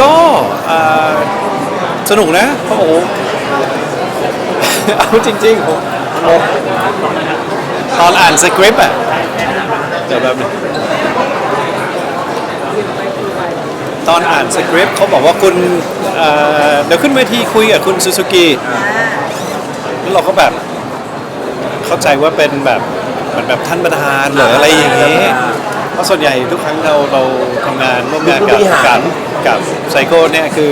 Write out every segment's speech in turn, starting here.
ก็สนุกนะโอ้โหเอาจริงๆผมตอนอ่านสคริปต์อะเดี๋ยวแบบนึงตอนอ่านสคริปต์เขาบอกว่าคุณเดี๋ยวขึ้นเวทีคุยกับคุณซูซูกิแล้วเราก็แบบเข้าใจว่าเป็นแบบเหมือนแบบท่านประธานหรืออะไรอย่างเงี้ยเพราะส่วนใหญ่ทุกครั้งเราเราทำงานร่วมงานกับกับ กับไซโคเนี่ยคือ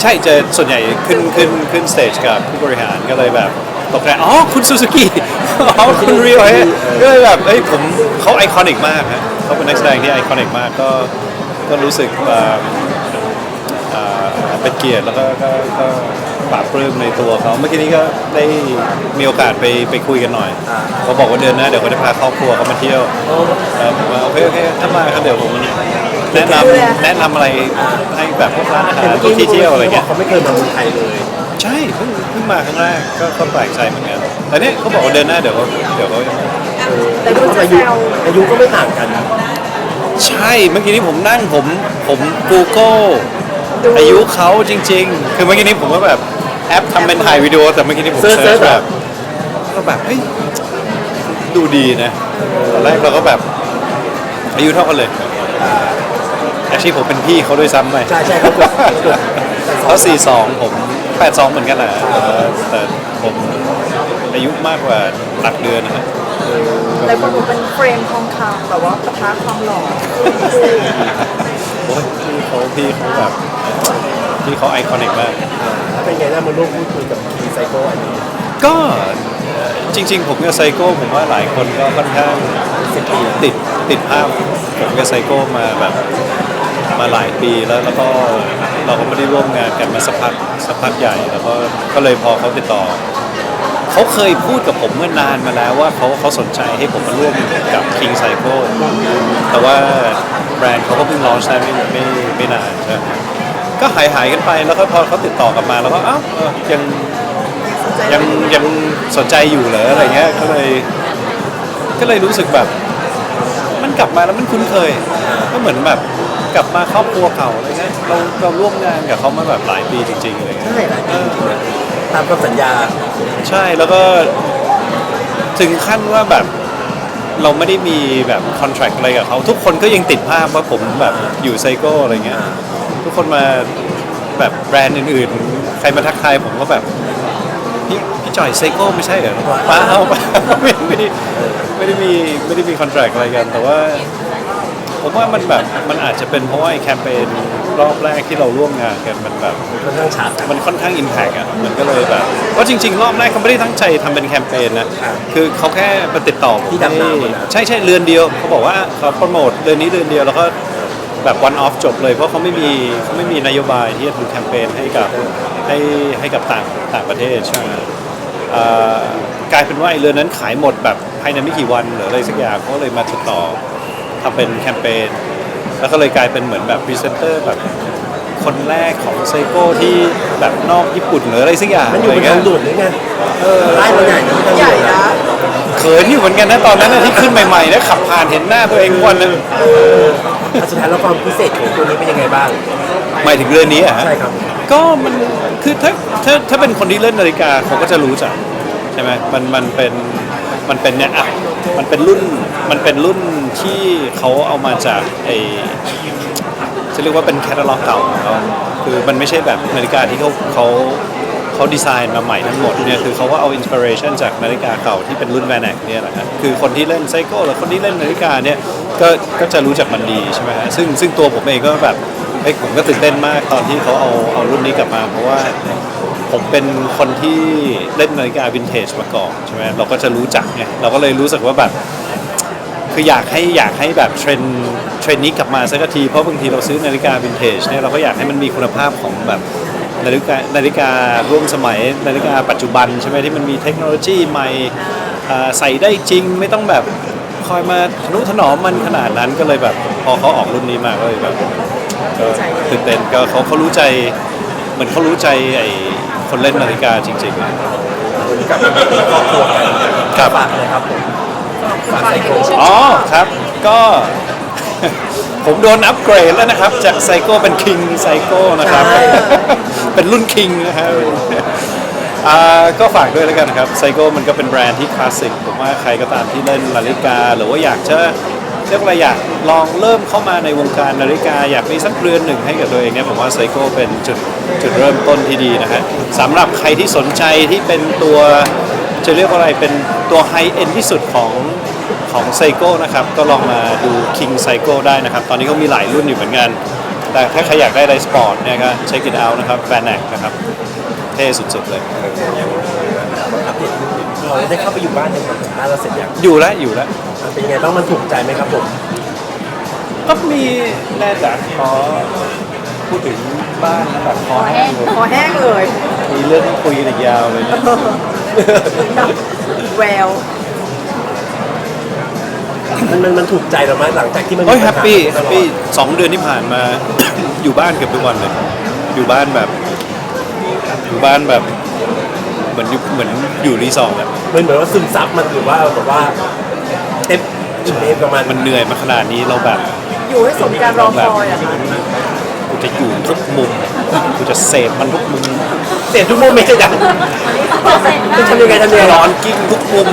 ใช่เจอส่วนใหญ่ขึ้นขึ้นขึ้นสเตจกับผู้บริหารก็เลยแบบตกใจอ๋อคุณซูซูกิอ๋อคุณเรียวเฮ้ยก็เลยแบบเอ้ยผมเขาไอคอนิกมากฮะเขาเป็นนักแสดงที่ไอคอนิกมากก็ก็รู้สึกเอ่อเป็นเกียรติแล้วก็ก็ปลาบปลื้มในตัวเขาเมื่อกี้นี้ก็ได้มีโอกาสไปไปคุยกันหน่อย เขาบอกว่าเดือนหน้าเดี๋ยวเขาจะพาครอบครัวเขามาเที่ยวผมว่าโอเคโอเคถ้ามาครับเดี๋ยวผม แนะนำแนะนำอะไรให้แบบพวกร้านอาหารพวกที่เที่ยวอะไรเงี้ยเขาไม่เคยมาเมืองไทยเลย ใช่เพิ่งเพิ่งมาครั้งแรกก็ก็แปลกใจเหมือนกันแต่เนี่ยเขาบอกว่าเดือนหน้าเดี๋ยวเขาเดี๋ยวเขาแต่ดูจะอาแซยุวอายุก็ไม่ต่างกัน ใช่เมื่อกี้นี้ผมนั่งผมผม Google อายุเขาจริง ๆ คือเมื่อกี้นี้ผมก็แบบแอปทำเป็นถ่ายวิดีโอแต่เมื่อกี้นี้ผมเซิร์ชเซิร์ชเซิร์ชแบบก็แบบเฮ้ยดูดีนะตอนแรกเราก็แบบอายุเท่ากันเลย อาชีพผมเป็นพี่เขาด้วยซ้ำไปใช่ใช่เขาเกิดเกิดเขาสี่สองผมแปดสองเหมือนกันแหละเออแต่ผมอายุมากกว่าหลักเดือนนะฮะหลายคนบอกเป็นเฟรมทองคำแบบว่าปะทะความหล่อโอ้ยพี่เขาพี่เขาแบบพี่เขาไอคอนิกมากแล้วเป็นไงนะมาร่วมพูดคุยกับทีไซโก้อันนี้ก็เอ่อจริง ๆ ผมกับไซโก้ผมว่าหลายคนก็ค่อนข้างสิบปีติดติดภาพผมกับไซโก้มาแบบ มาหลายปีแล้วแล้วก็เราก็ไม่ได้ร่วมงานกันมาสักพักสักพักใหญ่ แล้วก็ก็เลยพอเขาติดต่อเขาเคยพูดกับผมเมื่อนานมาแล้วว่าเขาเขาสนใจให้ผมมาร่วมกับ King Psycho แต่ว่าแบรนด์เขาก็เพิ่งลอนช์ได้ไม่ไม่ไม่นานใช่ก็หายหายกันไปแล้วก็พอเขาติดต่อกลับมาแล้วก็อ้าวเออยังยังยังสนใจอยู่เหรออะไรเงี้ยก็เลยก็เลยรู้สึกแบบ มันกลับมาแล้วมันคุ้นเคย ก็เหมือนแบบ กลับมาครอบครัวเก่าอะไรเงี้ยเราเราร่วมงานกับเขามาแบบหลายปีจริงๆอะไรเงี้ยใช่หลายปีจริงๆนะตามคำสัญญาใช่แล้วก็ถึงขั้นว่าแบบเราไม่ได้มีแบบคอนแท c t อะไรกับเขาทุกคนก็ยังติดภาพว่าผมแบบอยู่ไซโก้อะไรเงี้ย ทุกคนมาแบบแบรนด์อื่นๆ ใครมาทักทายผมก็แบบพี่พี่จ่อยไซโก้ไม่ใช่เหรอเปล่าเปล่าไม่ไม่ได้ไม่ได้มีไม่ได้มีคอนแท c t อะไรกัน แต่ว่า ผมว่ามันแบบมันอาจจะเป็นเพราะว่าไอ้แคมเปญรอบแรกที่เราร่วมงานกันมันแบบค่อนข้างชัดมันค่อนข้างอิมแพกอะมันก็เลยแบบเพราะจริง ๆ รอบแรกเขาไม่ได้ตั้งใจทำเป็นแคมเปญนะคือเขาแค่มาติดต่อผมที่ดำน้ำให้อะนะ ใช่ใช่เรือนเดียวเขาบอกว่าเขาโปรโมทเดือนนี้เดือนเดียวแล้วก็แบบวันออฟจบเลย เพราะเขาไม่มีเขาไม่มีนโยบายที่จะทำแคมเปญให้กับให้ให้กับต่างต่างประเทศใช่ไหมเอ่อกลายเป็นว่าไอ้เรือนนั้นขายหมดแบบภายในไม่กี่วันหรืออะไรสักอย่างเขาเลยมาติดต่อ ทำเป็นแคมเปญแล้วก็เลยกลายเป็นเหมือนแบบพรีเซนเตอร์แบบคนแรกของไซโก้ที่แบบนอกญี่ปุ่นหรืออะไรสักอย่างมันอยู่อะไรบนเงี้ทายงด่วนหรือไงเออไล่มาใหญ่นะมันใหญ่นะนะเขินอยู่เหมือนกันนะตอนนั้นนะที่ขึ้นใหม่ๆนะขับผ่านเห็นหน้าตัวเองทุกวันเลยอะสุดท้ายแล้วความพิเศษของตัวนี้เป็นยังไงบ้าง หมายถึงเรือนนี้อะใช่ครับก็มันคือถ้าถ้าถ้าเป็นคนที่เล่นนาฬิกาเขาก็จะรู้จักใช่ไหมมันมันเป็น มันเป็นเนี่ยอะมันเป็นรุ่นมันเป็นรุ่นที่เขาเอามาจากไอจะเรียกว่าเป็นแคตตาล็อกเก่าของเขาคือมันไม่ใช่แบบนาฬิกาที่เขาเขาเขาดีไซน์มาใหม่ทั้งหมดเนี่ยคือเขาก็เอาอินสปิเรชันจากนาฬิกาเก่าที่เป็นรุ่นแวนแอกเนี่ยแหละครับคือคนที่เล่นไซโก้หรือคนที่เล่นนาฬิกาเนี่ยก็ก็จะรู้จักมันดีใช่ไหมฮะซึ่งซึ่งตัวผมเองก็แบบเฮ้ยผมก็ตื่นเต้นมากตอนที่เขาเอาเอารุ่นนี้กลับมา เพราะว่า ผมเป็นคนที่เล่นนาฬิกาวินเทจมาก่อนใช่ไหมเราก็จะรู้จักไงเราก็เลยรู้สึกว่าแบบคืออยากให้อยากให้แบบเทรนด์เทรนด์นี้กลับมาสักที เพราะบางทีเราซื้อนาฬิกาวินเทจเนี่ยเราก็อยากให้มันมีคุณภาพของแบบนาฬิกานาฬิการ่วมสมัยนาฬิกาปัจจุบันใช่ไหมที่มันมีเทคโนโลยีใหม่อ่าใส่ได้จริงไม่ต้องแบบคอยมาทนุถนอมมันขนาดนั้นก็เลยแบบพอเขาออกรุ่นนี้มาก็เลยแบบก็ตื่นเต้นก็เขาเขารู้ใจเหมือนเขารู้ใจไอ้ คนเล่นนาฬิกาจริงๆวันนี้กลับมาเป็นครอบครัวกันครับ ฝากเลยครับผมฝากไซโก้อ๋อครับก็ ผมโดนอัปเกรดแล้วนะครับ จากไซโก้เป็นคิงไซโก้นะครับ เป็นรุ่นคิงนะครับอ่าก็ฝากด้วยแล้วกันนะครับไซโก้มันก็เป็นแบรนด์ที่คลาสสิกผมว่าใครก็ตามที่เล่นนาฬิกา หรือว่าอยากจะ เรียกว่าอะไรอยากลองเริ่มเข้ามาในวงการนาฬิกา อยากมีสักเรือนหนึ่งให้กับตัวเองเนี่ยผมว่าไซโก้เป็นจุดจุดเริ่มต้นที่ดีนะฮะสำหรับใครที่สนใจที่เป็นตัวจะเรียกว่าอะไรเป็นตัวไฮเอ็นที่สุดของของไซโก้นะครับ ก็ลองมาดู King Psycho ได้นะครับ ตอนนี้ก็มีหลายรุ่นอยู่เหมือนกัน แต่ถ้าใครอยากได้ไดสปอร์ตเนี่ยก็เช็คกินเอานะครับแฟนแนกนะครับ เท่สุดๆเลยอัปเดตนิดนึงเราได้เข้าไปอยู่บ้านหนึ่งของบ้านเราเสร็จยังอยู่แล้วอยู่แล้วมัน เป็นยังไงบ้างมันถูกใจไหมครับผม ก็มีแน่จากขอพูดถึงบ้านแล้วแบบขอแห้งเลยคอแห้งเลยมีเรื่องต้องคุยกันอีกยาวเลยนะแววมันมันมันถูกใจเราไหมหลังจากที่มันโอ้ยแฮปปี้ปัแฮญปหาปี้สองเดือนที่ผ่านมา อยู่บ้านเกือบทุกวันเลย อยู่บ้านแบบ อยู่บ้านแบบเหมือนอยู่เหมือนอยู่รีสอร์ทอะ มันเหมือนว่าซึมซับมันหรือว่าแบบว่าเต็มอิ่มเอมกับมันมันเหนื่อยมาขนาดนี้เราแบบ อยู่ให้สมการรอคอยอะค่ะกูจะอยู่ทุกมุม กูจะเสพมันทุกมุม เสร็จทุกโมเมนต์จังจะทำยังไงทำยังไงร้อนกิ้งทุกมุม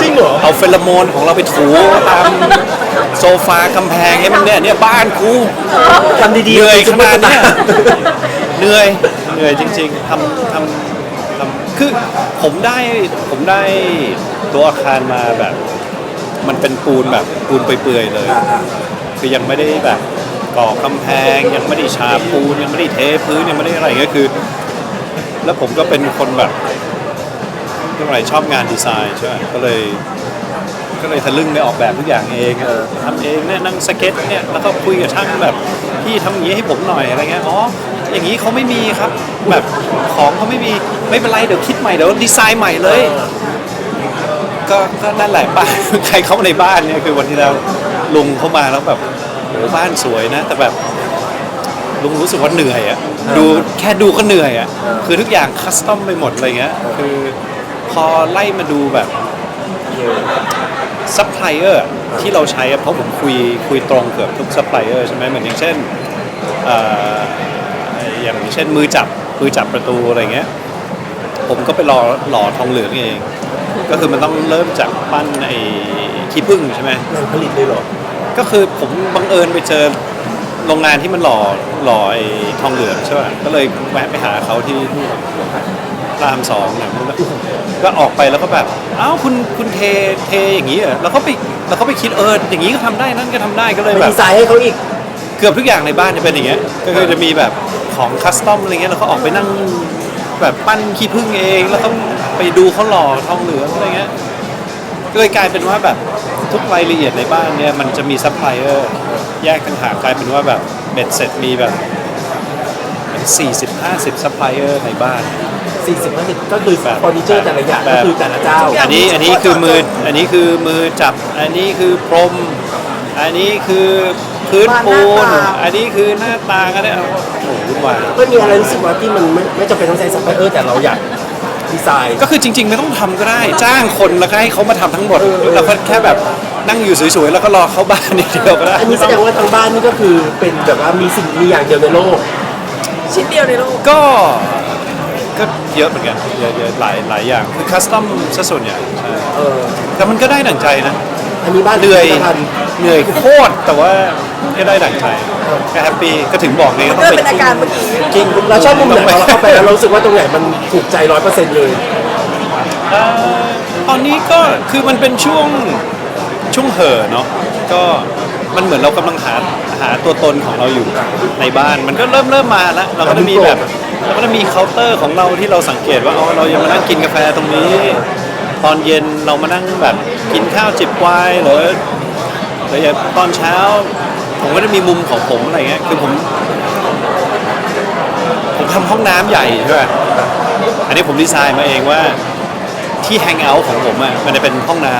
จริงเหรอ เอาเฟโรโมนของเราไปถูตามโซฟากำแพงให้มันเนี่ยเนี่ยบ้านกูทำดีๆเหนื่อยขนาดเนี้ยซุปเปอร์สตาร์เหนื่อย เหนื่อยจริง ๆทำทำทำคือผมได้ผมได้ตัวอาคารมาแบบ มันเป็นปูนแบบปูนเปื่อยๆเลย คือยังไม่ได้แบบก่อกำแพงยังไม่ได้ฉาบปูนยังไม่ได้เทพื้นยังไม่ได้อะไรอย่างเงี้ยคือ แล้วผมก็เป็นคนแบบเรื่องอะไรชอบงานดีไซน์ใช่ไหมก็เลยก็เลยทะลึ่งไปออกแบบทุกอย่างเองเออทำเองเนี่ยนั่งสเก็ตเนี่ยแล้วก็คุยกับช่างแบบพี่ทำอย่างนี้ให้ผมหน่อยอะไรเงี้ยอ๋ออย่างนี้เขาไม่มีครับ แบบของเขาไม่มีไม่เป็นไรเดี๋ยวคิดใหม่เดี๋ยวดีไซน์ใหม่เลย ก็ก็นั่นแหละบ้านใครเข้ามาในบ้านเนี่ยคือวันที่แล้วลุงเข้ามาแล้วแบบโอ้บ้านสวยนะ แต่แบบลุงรู้สึกว่าเหนื่อยอะดูแค่ดูก็เหนื่อยอะคือทุกอย่างคัสตอมไปหมดอะไรเงี้ยคือพอไล่มาดูแบบซัพพลายเออร์ที่เราใช้อะเพราะผมคุยคุยตรงเกือบทุกซัพพลายเออร์ใช่ไหมเหมือนอย่างเช่นเอ่ออย่างเช่นมือจับมือจับประตูอะไรเงี้ย ผมก็ไปรอหล่อทองเหลืองเอง ก็คือมันต้องเริ่มจากปั้นไอ้ขี้ผึ้งใช่ไหมแหล่งผลิตเลยเหรอก็คือผมบังเอิญไปเจอโรงงานที่มันหล่อหล่อไอ้ทองเหลืองใช่ป่ะ ก็เลยแวะไปหาเขาที่รามสองเนี่ยมันก็ก็ออกไปแล้วก็แบบ อ้าวคุณคุณเทเทอย่างนี้เหรอแล้วก็ไปแล้วก็ไปคิดเอออย่างนี้ก็ทำได้นั่นก็ทำได้ก็เลยไปแบบ ดีไซน์ให้เขาอีก เกือบทุกอย่างในบ้านจะเป็นอย่างเงี้ย ก็คือจะมีแบบของคัสตอมอะไรเงี้ยแล้วก็ออกไปนั่ง แบบปั้นขี้ผึ้งเอง แล้วก็ไปดูเขาหล่อทองเหลืองอะไรเงี้ยก็เลยกลายเป็นว่าแบบทุกรายละเอียดในบ้านเนี่ยมันจะมีซัพพลายเออร์แยกต่างหากกลายเป็นว่าแบบเบ็ดเสร็จมีแบบสี่สิบห้าสิบซัพพลายเออร์ในบ้าน40 50ก็คือแบบเฟอร์นิเจอร์แต่ละอย่างแบบก็คือแต่ละเจ้าอันนี้อันนี้คือมืออันนี้คือมือจับ อันนี้คือพรม อันนี้คือ พื้นปูน อันนี้คือหน้าต่างอันนี้โอ้โหวุ่นวายก็มีอะไรรู้สึกว่าที่มันไม่ไม่จำเป็นต้องใช้ซัพพลายเออร์แต่เราอยากดีไซน์ ก็คือจริง ๆ ไม่ต้องทำก็ได้ จ้างคนแล้วก็ให้เขามาทำทั้งหมดแล้วก็แค่แบบนั่งอยู่สวยๆ แล้วก็รอเข้าบ้านนิดเดียวก็ได้อันนี้แสดงว่าทางบ้านนี่ก็คือเป็นแบบว่ามีสิ่งมีอย่างเดียวในโลก ชิ้นเดียวในโลก ก็ก็เยอะเหมือนกันเยอะเยอะหลายหลายอย่างคือคัสตอมซะส่วนใหญ่ใช่เออแต่มันก็ได้ดั่งใจนะ อันนี้บ้านเหนื่อยพิพิธภัณฑ์ เหนื่อยโคตรแต่ว่าก็ได้ดั่งใจก็แฮปปี้ก็ถึงบอกเลยก็ต้อก็งเป็นอาการเมื่อกี้จริงเราชอบมุมไหนเราเข้าไปแล้วเรารู้สึกว่าตรงไหนมันถูกใจร้อยเปอร์เซ็นต์เลยเอ่อตอนนี้ก็คือมันเป็นช่วงช่วงเห่อะเนาะก็มันเหมือนเรากำลังหาหาตัวตนของเราอยู่ในบ้าน มันก็เริ่มเริ่มมาแล้วเราก็จะมีแบบเราก็จะมีเคาน์เตอร์ของเราที่เราสังเกตว่าอ๋อเรายังมานั่งกินกาแฟตรงนี้ ตอนเย็นเรามานั่งแบบกินข้าวจิบไวน์หรือหรืออย่างตอนเช้า ผมก็จะมีมุมของผมอะไรเงี้ยคือผม ผมทำห้องน้ำใหญ่ใช่ไหมอันนี้ผมดีไซน์มาเองว่าที่แฮงเอาท์ของผมอะมันจะเป็นห้องน้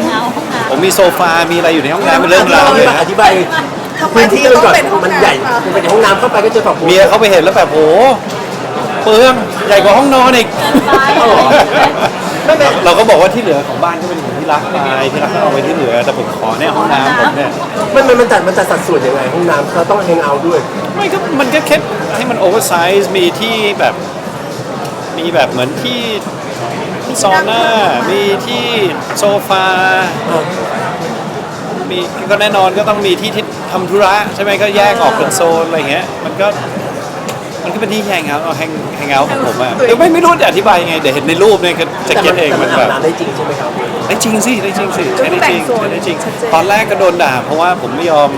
ำผมมีโซฟา มีอะไรอยู่ในห้องน้ำเป็นเรื่องราวเลยนะ อธิบายทำไมพื้นถึที่งมันต้องก่อนเป็นห้องมันน้ำใหญ่คะมันเป็นห้องน้ำเข้าไปก็เจอฝักบัวเมียเขาไปเห็นแล้วแบบโหเปลืองใหญ่กว่าห้องนอนอีกไม่แม่เราก็บอกว่าที่เหลือของบ้านก็เป็นอย่างนี้ที่รักไปที่รักก็เอาไว้ที่เหลือแต่ผมขอเนี่ยห้องน้ำผมเนี่ยมันมันมันจัดมันจัดสัดส่วนยังไงห้องน้ำเราต้องแฮงเอาท์ด้วย ไม่ก็มันก็แค่ให้มันโอเวอร์ไซส์มีที่แบบมีแบบเหมือนที่ซอน่ามีที่โซฟามีก็แน่นอนก็ต้องมีที่ที่ทำธุระใช่ไหมก็แยกออกเป็นโซนอะไรเงี้ยมันก็ มันก็เป็นที่แฮงเอาท์แฮงแฮงเอาท์ของผมอะเดี๋ยวไม่ไม่รู้จะอธิบายยังไงเดี๋ยวเห็นในรูปเนี่ยก็จะแต่เก็มัตเองแต่มัมันนอาแบบบน้ำได้จริงใช่ไหมครับได้จริงสิได้จริงสิใช้ได้จริงก็คือแบ่งโซนใช้ได้จริงชัดเจนตอนแรกก็โดนด่า เพราะว่าผมไม่ยอม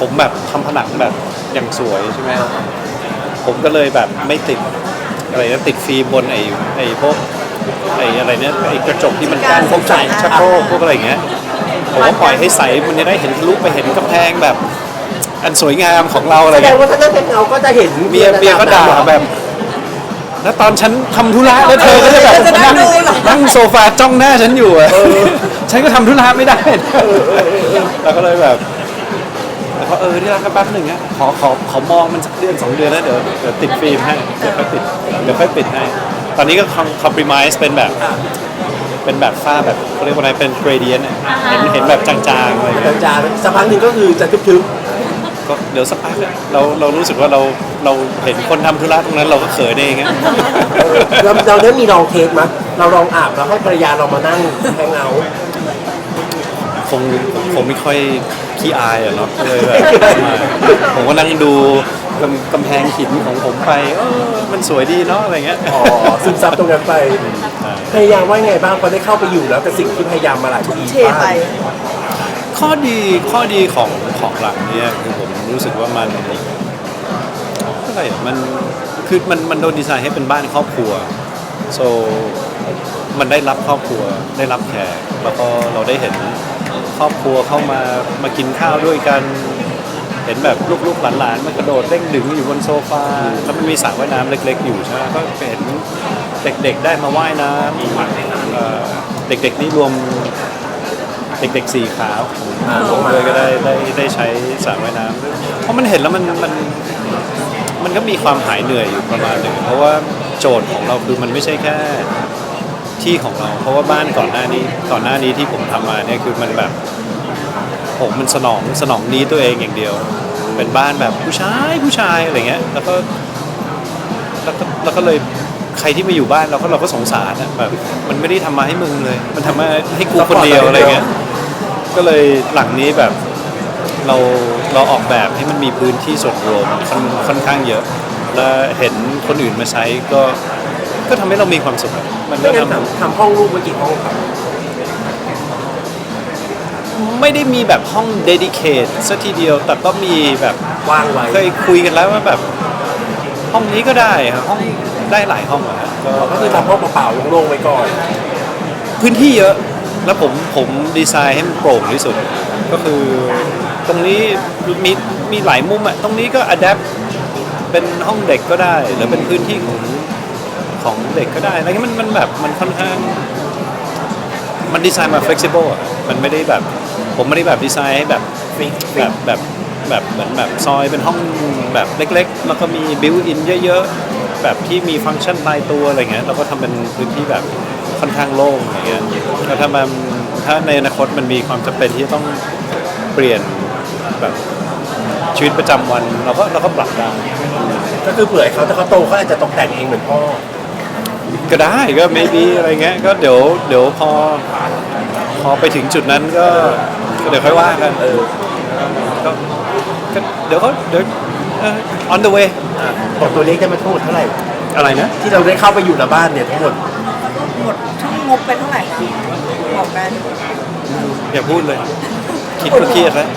ผมแบบทำผนังแบบอย่างสวยใช่ไหมผมก็เลยแบบไม่ติดอะไรนะติดฟิล์มบนไอ้ไอ้พวกไอ้อะไรเนี่ยไอ้กระจกที่มันกั้นพวกใส่ชักโครกพวกอะไรอย่างเงี้ยผมก็ปล่อยให้ใสมันจะได้เห็นทะลุไปเห็นกำแพงแบบ อันสวยงามของเราอะไรแสดงเงี้ยว่าถ้านั่งแฮงเอาท์ก็จะเห็นเมียเมียก็ด่าแบบ แล้วตอนฉันทำธุระแล้วเธอก็จะแบบจะนั่นั่งงดูเหรอ นั่งโซฟาจ้องหน้าฉันอยู่อะฉันก็ทำธุระไม่ได้แล้วก็เลยแบบแล้วก็เออที่รักก็แป๊บหนึ่งอะขอขอขอมองมันสักเดือนสองเดือนแล้วเดี๋ยวเดี๋ยวติดฟิล์มให้เดี๋ยวค่อยติดเดี๋ยวค่อยปิดให้ ตอนนี้ก็คอมพ r ไม s e เป็นแบบ เป็นแบบฝ้าแบบเขาเรียกว่าอะไรเป็นเกรเดียนเห็นเห็นแบบจางๆอะไรอย่างเงี้ย จานๆสักพักหนึ่งก็คือจะทึบ ก็เดี๋ยวสักพักอะเราเรารู้สึกว่าเราเราเห็นคนทำธุระตรงนั้นเราก็เขินเองอะๆเราเราได้มีลองเทสมั้ยเราลองอาบแล้วให้ภรรยาเรามานั่งแฮงเอาท์คงคงไม่ค่อยขี้อายอะเนาะก็เลยแบบ ผมก็นั่งดูกำกำแพงหินของผมไปเออมันสวยดีเนาะอะไรเงี้ยอ๋อซึมซับตรงนั้นไปใช่พยายามว่าไงบ้างพอได้เข้าไปอยู่แล้วกับสิ่งที่พยายามมาหลายปีเทไป ข้อดีข้อดีของของหลังเนี่ยคือผมรู้สึกว่ามันอะไรอะมันคือมันมันโดนดีไซน์ให้เป็นบ้านครอบครัว so มันได้รับครอบครัวได้รับแขกแล้วก็เราได้เห็นครอบครัวเข้ามามากินข้าวด้วยกัน เห็นแบบลูกๆหลานๆมันกระโดดเด้งดึงอยู่บนโซฟาแล้วมันมีสระว่ายน้ำเล็ก ๆ อยู่ใช่ไหมก็เห็นเด็กๆได้มาว่ายน้ำเด็กๆนี่รวม เด็กๆสี่ขาวผมเลยก็ได้ได้ได้ใช้สระว่ายน้ำเพราะมันเห็นแล้วมันมันมันก็มีความหายเหนื่อยอยู่ประมาณหนึ่งเพราะว่าโจทย์ของเราคือมันไม่ใช่แค่ที่ของเรา เพราะว่าบ้านก่อนหน้านี้ก่อนหน้านี้ที่ผมทำมาเนี่ยคือมันแบบผมมันสนองสนองนี้ตัวเองอย่างเดียว เป็นบ้านแบบผู้ชายผู้ชายอะไรเงี้ยแล้วก็แล้วก็แล้วก็เลยใครที่มาอยู่บ้านเราก็เราก็สงสารอะแบบมันไม่ได้ทำมาให้มึงเลย มันทำมาให้กูคนเดียวอะไรเงี้ย ก็เลยหลังนี้แบบเราเราออกแบบให้มันมีพื้นที่ส่วนรวมค่อนค่อนข้างเยอะ แล้วเห็นคนอื่นมาใช้ก็ก็ทำให้เรามีความสุขอะมันไม่ก็งั้นทำทำทำห้องลูกไว้กี่ห้องครับไม่ได้มีแบบห้องเดดิเคทซะทีเดียว แต่ก็มีแบบ ว่างไว้เคยคุยกันแล้วว่าแบบห้องนี้ก็ได้ครับห้องได้หลายห้องอะครับก็ก็คือทำห้องเปล่าๆโล่งๆไว้ก่อน พื้นที่เยอะ แล้วผมผมดีไซน์ให้มันโปร่งที่สุด ก็คือตรงนี้มีมีหลายมุมอะตรงนี้ก็อัดแอปเป็นห้องเด็กก็ได้ หรือเป็นพื้นที่ของของเด็กก็ได้อะไรเงี้ยมันมันแบบมันค่อนข้างมันดีไซน์มา flexible อะมันไม่ได้แบบ ผมไม่ได้แบบดีไซน์ให้แบบฟิกแบบแบบแบบเหมือนแบบซอยเป็นห้องแบบเล็ก ๆ แล้วก็มีบิวอินเยอะๆ แบบที่มีฟังก์ชันตายตัวอะไรเงี้ยเราก็ทำเป็นพื้นที่แบบค่อนข้างโล่งอะไรเงี้ย แล้วถ้ามันถ้าในอนาคตมันมีความจำเป็นที่จะต้องเปลี่ยนแบบชีวิตประจำวันเราก็เราก็ปรับได้ก็คือเผื่อให้เขาถ้าเขาโตเขาอาจจะตกแต่งเองเหมือนพ่อก็ได้ก็ maybe อะไรเงี้ยก็เดี๋ยวเดี๋ยวพอพอไปถึงจุดนั้นก็ก็เดี๋ยวค่อยว่ากันเออก็ก็เดี๋ยวเขาเดี๋ยวเอ่อ on the way บอกตัวเลขได้ไหมาทั้งหมดเท่าไหร่ อะไรนะ ที่เราได้เข้าไปอยู่ในบ้านเนี่ยทั้งหมด หมดช่อ งงบไปเท่าไหร่คะบอกได้อย่าพูดเลย คิดก็เครียดแล้ว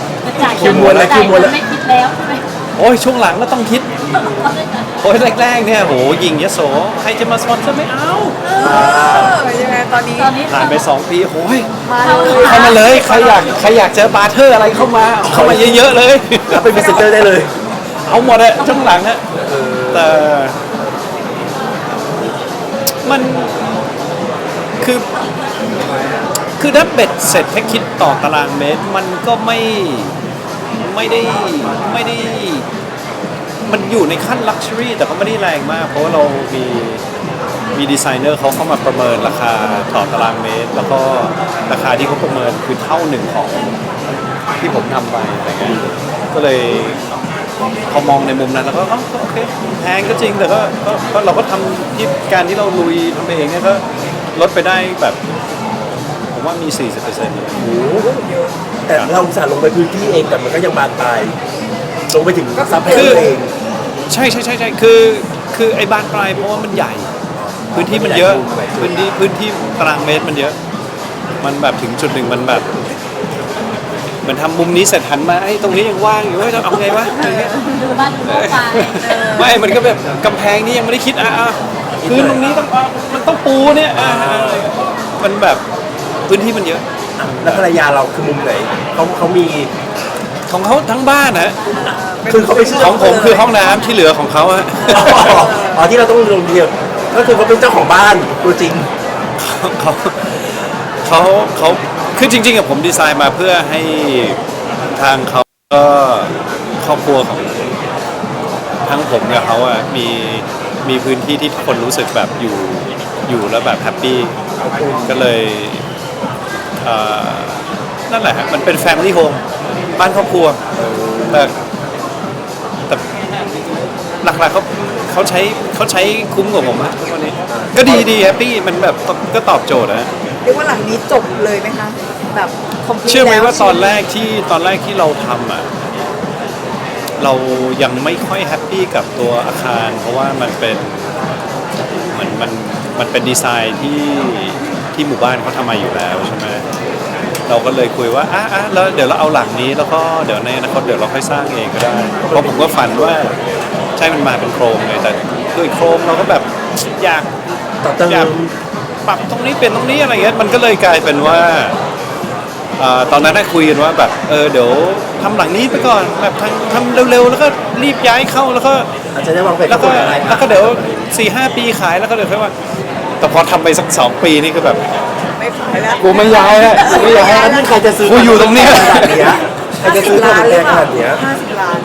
จ่ายคิวมวลแล้วคิวมวลแล้วไม่คิดแล้วใช่ไหมโอ้ยช่วงหลังก็ต้องคิด โอ้ยแรกๆเนี่ยโหยิงยโสใครจะมาสปอนเซอร์ไม่เอา เออยังไงตอนนี้ตอนนี้ผ่านไป2ปีโอ้ยมาเลยเข้ามาเลยใครอยากใครอยากเจอบาร์เทอร์อะไรเข้ามาเข้ามาเยอะๆเลยแล้วเป็นพรีเซนเตอร์ได้เลย เอาหมดอะช่วงหลังอะแต่มัน คือ คือถ้าเบ็ดเสร็จถ้าคิดต่อตารางเมตร มันก็ไม่ไม่ได้ไม่ได้ มันอยู่ในขั้นลักชัวรี่แต่ก็ไม่ได้แรงมาก เพราะว่าเรามีมีดีไซเนอร์เขาเข้ามาประเมินราคาต่อตารางเมตร แล้วก็ราคาที่เขาประเมินคือเท่าหนึ่งของที่ผมทำไปอะไรเงี้ยก็เลยพอมองในมุมนั้นแล้วก็อ๋อก็โอเคแพงก็จริงแต่ก็ก็ก็เราก็ทำที่การที่เราลุยทำเองเนี่ยก็ ลดไปได้แบบ ผมว่ามี 40%เปอร์เซ็นต์โอ้โหแต่เราอุตส่าห์ลงไปพื้นที่เองแต่มันก็ยังบานปลายลงไปถึงซับแพลนเอง ใช่ใช่ใช่ใช่คือ คือไอ้บานปลายเพราะว่ามันใหญ่ พื้นที่มันเยอะ พื้นที่พื้นที่ตารางเมตรมันเยอะ มันแบบถึงจุดหนึ่งมันแบบเหมันทำมุมนี้เสร็จหันมาไอ้ยตรงนี้ยังว่างอยู่เฮ้ยจะเอาไงวะอะไรเงี้ย ดูบ้านดูทั่วไปเออ ไม่ มันก็แบบกำแพงนี่ยังไม่ได้คิดอะอะ พื้นตรงนี้ต้องอะมันต้องปูเนี่ยอะอะมันแบบพื้นที่มันเยอะอะแล้วภรรยาเราคือมุมไหนเขาเขามี ของเขาทั้งบ้านนะคือเขาไปเชื่ของผมคือห้องน้ำที่เหลือของเขาฮะอ๋อที่เราต้องลงเดียวก็คือเขาเป็นเจ้าของบ้านตัวจริง เขาเขาเขาคือจริงๆอะผมดีไซน์มาเพื่อให้ทางเขาก็ครอบครัวของทั้งผมกับเขาอะมี มีพื้นที่ที่ทุกคนรู้สึกแบบอยู่อยู่แล้วแบบแฮปปี้ก็เลยเอ่อนั่นแหละฮะมันเป็นแฟมิลี่โฮมบ้านครอบครัวแต่แต่หลักๆเขาเขาใช้เขาใช้คุ้มกว่าผมอะทุกวันนี้ก็ดีดีแฮปปี้มันแบบก็ตอบโจทย์นะ เรียกว่าหลังนี้จบเลยไหมคะ แบบ complete เชื่อไหมแล้วว่าตอนแรกที่ตอนแรกที่เราทำอะ เรายังไม่ค่อยแฮปปี้กับตัวอาคาร เพราะว่ามันเป็นเหมือนมันมันเป็นดีไซน์ที่ที่หมู่บ้านเขาทำมาอยู่แล้วใช่ไหมเราก็เลยคุยว่าอะอะแล้วเดี๋ยวเราเอาหลังนี้แล้วก็เดี๋ยวในอนาคตเดี๋ยวเราค่อยสร้างเองก็ได้ เพราะผมก็ฝันว่าใช่มันมาเป็นโครงเลยแต่ด้วยโครงเราก็แบบอยากต่อเติอยากมปรับตรงนี้เป็นตรงนี้อะไรเงี้ยมันก็เลยกลายเป็นว่า เอ่อตอนนั้นได้คุยกันว่าแบบเออเดี๋ยว ทำหลังนี้ไปก่อนแบบทำทำเร็วๆ แล้วก็รีบย้ายเข้าแล้วก็อาจจะได้วางแผนแล้วก็อะไรแล้วก็เดี๋ยวสี่ห้าปีขายแล้วก็เดี๋ยวค่อยว่าแต่พอทำไปสักสองปีนี่ก็แบบ ไม่ขายแล้วกูไม่ย้ายแล้วกูไม่ย้ายแล้วนี่ใครจะซื้อกูอยู่ตรงเนี้ย ขนาดเนี้ยใครจะซื้อขนาดแพงขนาดเนี้ยห้าสิบล้าน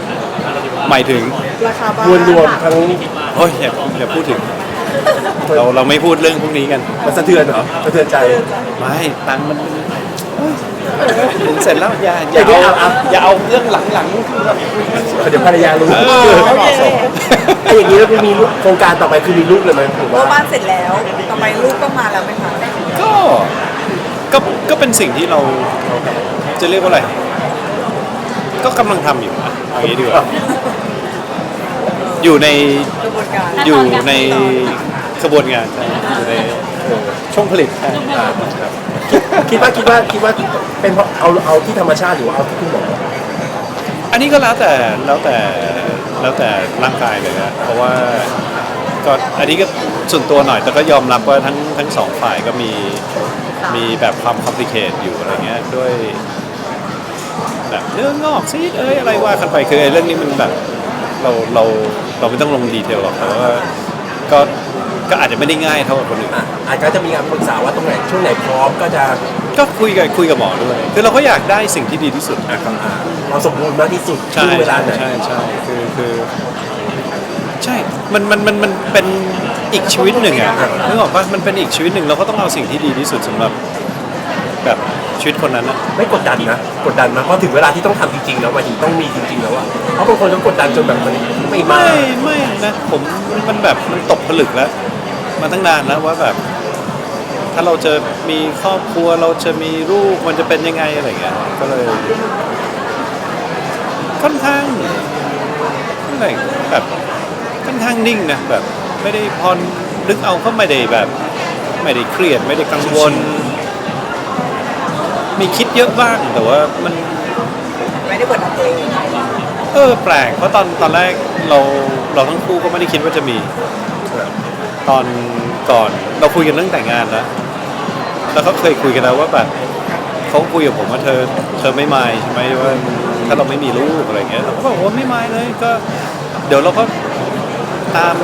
หมายถึงราคาบ้านรวมรวมๆทั้งโอ้ยอย่าอย่าพูดถึง เราเราไม่พูดเรื่องพวกนี้กัน มันสะเทือนเหรอสะเทือนใจ ไม่ตังค์มันถึง เสร็จแล้วอย่าอย่าเอาเอย่าเอาเรื่องหลังๆคือเดี๋ยวภรรยารู้เออไม่เหมาะสมไอ้อย่างนี้แล้วมีลูกโครงการต่อไปคือมีลูกเลยไหมถือเพราะว่า บ้านเสร็จแล้ว ต่อไปลูกต้องมาแล้วไหมคะก็ก็ก็เป็นสิ่งที่เราจะเรียกว่าอะไร ก็กำลังทำอยู่นะอย่างนี้ดีกว่าอยู่ใน กระบวนการอยู่ในกระบวนงานใช่อยู่ในช่วงผลิตใช่ครับ คิดว่าคิดว่าคิดว่าเป็นเพราะเอาเอาที่ธรรมชาติหรือว่าเอาที่คุณหมออันนี้ก็แล้วแต่แล้วแต่แล้วแต่ร่างกายเลยนะเพราะว่าก็อันนี้ก็ส่วนตัวหน่อย แต่ก็ยอมรับว่าทั้งทั้งสองฝ่ายก็มีมีแบบความคอมพลีเคทอยู่อะไรเงี้ยด้วยแบบเรื่องงอกซีดเอ้ยอะไรว่ากันไปคือไอ้เรื่องนี้มันแบบเราเราเราไม่ต้องลงดีเทลหรอกแต่ว่าก็ ก็อาจจะไม่ได้ง่ายเท่ากับคนอื่นอะอาจจะจะมีการปรึกษาว่าตรงไหนช่วงไหนพร้อมก็จะก็คุยกับคุยกับหมอด้วยคือเราก็อยากได้สิ่งที่ดีที่สุดนะครับอ่าเราสมบูรณ์มากที่สุดใช่ช่วงเวลาใช่ไหน ใช่ใช่คือคือใช่มันมันมันมันเป็นอีกชีวิตหนึ่งอะนึกออกปะมันเป็นอีกชีวิตหนึ่งเราก็ต้องเอาสิ่งที่ดีที่สุดสำหรับแบบชีวิตคนนั้นนะไม่กดดันนะกดดันนะเพราะถึงเวลาที่ต้องทำจริงๆแล้ววันนี้ต้องมีจริงๆแล้วอะเพราะบางคนก็กดดันจนแบบมันไม่มาไม่ไม่นะผมมันแบบมันตกผลึกแล้ว มาตั้งนานแล้วว่าแบบ ถ้าเราจะมีครอบครัวเราจะมีลูกมันจะเป็นยังไงอะไรเงี้ยก็เลย ค่อนข้างอะไรแบบค่อนข้างนิ่งนะแบบ ไม่ได้พอนึกเอาก็ไม่ได้แบบ ไม่ได้เครียดไม่ได้กังวล มีคิดเยอะบ้างแต่ว่ามันไม่ได้เปิดตัวเองเออแปลกเพราะตอนตอนแรกเราเราทั้งคู่ก็ไม่ได้คิดว่าจะมี ตอนก่อนเราคุยกันเรื่องแต่งงานแล้วแล้วเขาเคยคุยกันแล้วว่าแบบเขาคุยกับผมว่าเธอเธอไม่มายใช่ไหมว่าถ้าเราไม่มีลูกอะไรเงี้ยเราก็บอกว่าไม่มายเลยก็ เดี๋ยวเราก็ตาม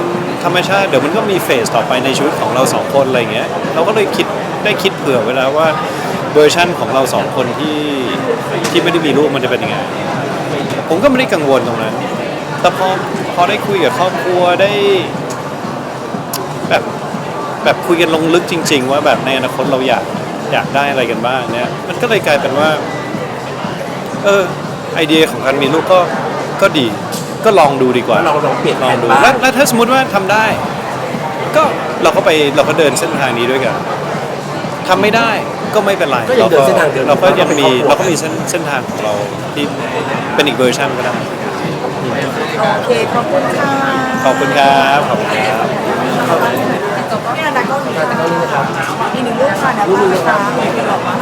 ธรรมชาติเดี๋ยวมันก็มีเฟสต่อไปในชีวิตของเราสองคนอะไรเงี้ยเราก็เลยคิดได้คิดเผื่อไว้แล้วว่าเวอร์ชั่นของเราสองคนที่ที่ไม่ได้มีลูกมันจะเป็นยังไงผมก็ไม่ได้กังวลตรงนั้น แต่พอพอได้คุยกับครอบครัวได้ แบบแบบคุยกันลงลึกจริง ๆ ว่าแบบในอนาคตเราอยากอยากได้อะไรกันบ้างเนี่ยมันก็เลยกลายเป็นว่า เออไอเดียของการมีลูกก็ก็ดี ก็ลองดูดีกว่าว่าเราลองเปลี่ยนลแผองนดูบ้างแล้วแล้วถ้าสมมติว่าทำได้ ก็เราก็ไปเราก็เดินเส้นทางนี้ด้วยกันทำไม่ได้ก็ไม่เป็นไรก็ยังเดินเส้นทางเดิมเราก็ยังมีเราเราก็ก็เป็นมีครอบครัวเส้นเส้นทางของเราที่เป็นอีกเวอร์ชันก็ได้ โอเค ขอบคุณค่ะ ขอบคุณครับขอบคุณครับเนี่นะก็มีค่ะมีหนึ่งรูปค่ะเดี๋ยวป้ตามปบอกว่า